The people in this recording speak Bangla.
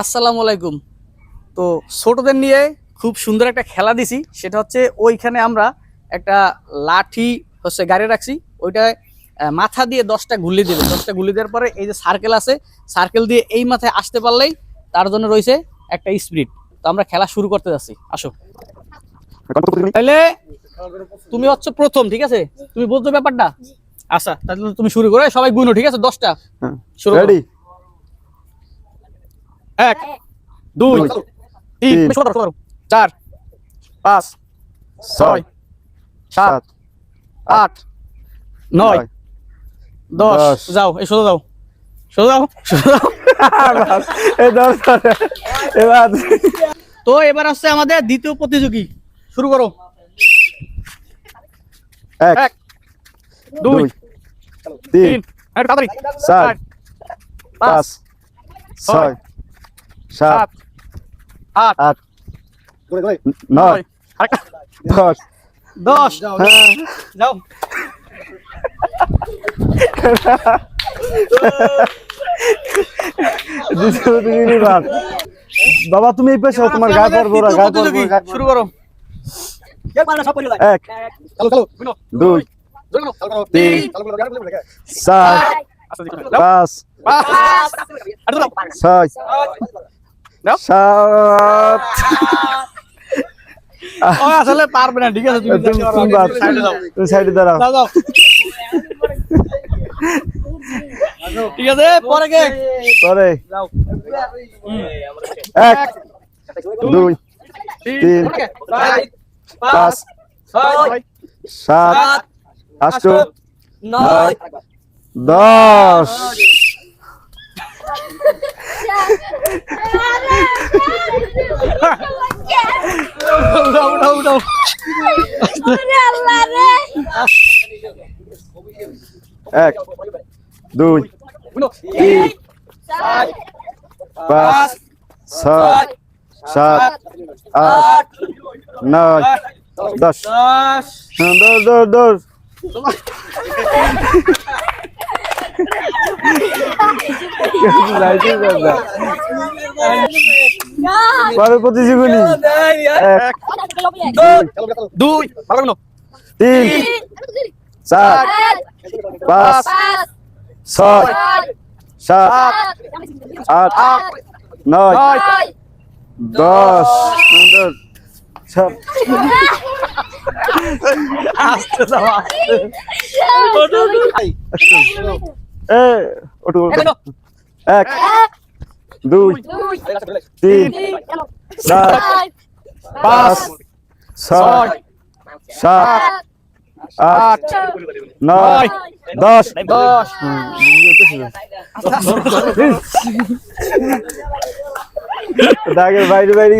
আসসালামু আলাইকুম। তো ছোটদের নিয়ে খুব সুন্দর একটা খেলা দিছি। সেটা হচ্ছে ওইখানে আমরা একটা লাঠি হচ্ছে গাড়ি রাখছি। ওইটায় মাথা দিয়ে দশটা গুলি দেবে। দশটা গুলি দেওয়ার পরে এই যে সার্কেল আছে সার্কেল দিয়ে এই মাথায় আসতে পারলেই তার জন্য রয়েছে একটা স্পিরিট তো আমরা খেলা শুরু করতে যাচ্ছি। আসো। তাহলে তুমি হচ্ছে প্রথম ঠিক আছে? তুমি বলছো ব্যাপারটা? আচ্ছা তাহলে তুমি শুরু করো। সবাই গুনো ঠিক আছে? দশটা। শুরু করো। রেডি এক দুই তিন শুরু শুরু। চার পাঁচ ছয় সাত আট নয় দশ। দশ। যাও এই সোজা যাও সোজা যাও সোজা যাও। এবার তো এবার হচ্ছে আমাদের দ্বিতীয় প্রতিযোগী। শুরু করো। এক দুই তিন তাড়াতাড়ি। চার পাঁচ ছয় সাত আট আট নয় দশ। দশ। হ্যাঁ। যাও। বাদ। বাবা তুমি এই পেশা তোমার গায়ে পড়ব না গায়ে পড়ব শুরু করো। এক দুই তিন চার পাঁচ ছয় সাত আসলে পারবে না ঠিক আছে তুমি সাইডে দাঁড়াও ঠিক আছে পরে কে পরে এক দুই তিন? পাঁচ সাত আষ্ট নয় দশ। এক দুই তিন পাঁচ ছয় সাত আট নয় দশ দশ হ্যাঁ, দৌড় দৌড় দৌড় যাইতেই পারে না। পরের প্রতিযোগী এক দুই তিন চার পাঁচ ছয় সাত আট নয় দশ। সব। আসতে যাও আসতে। এক দুই তিন চার পাঁচ ছয় সাত আট নয় দশ। দশ। দাগের বাইরে বাইরে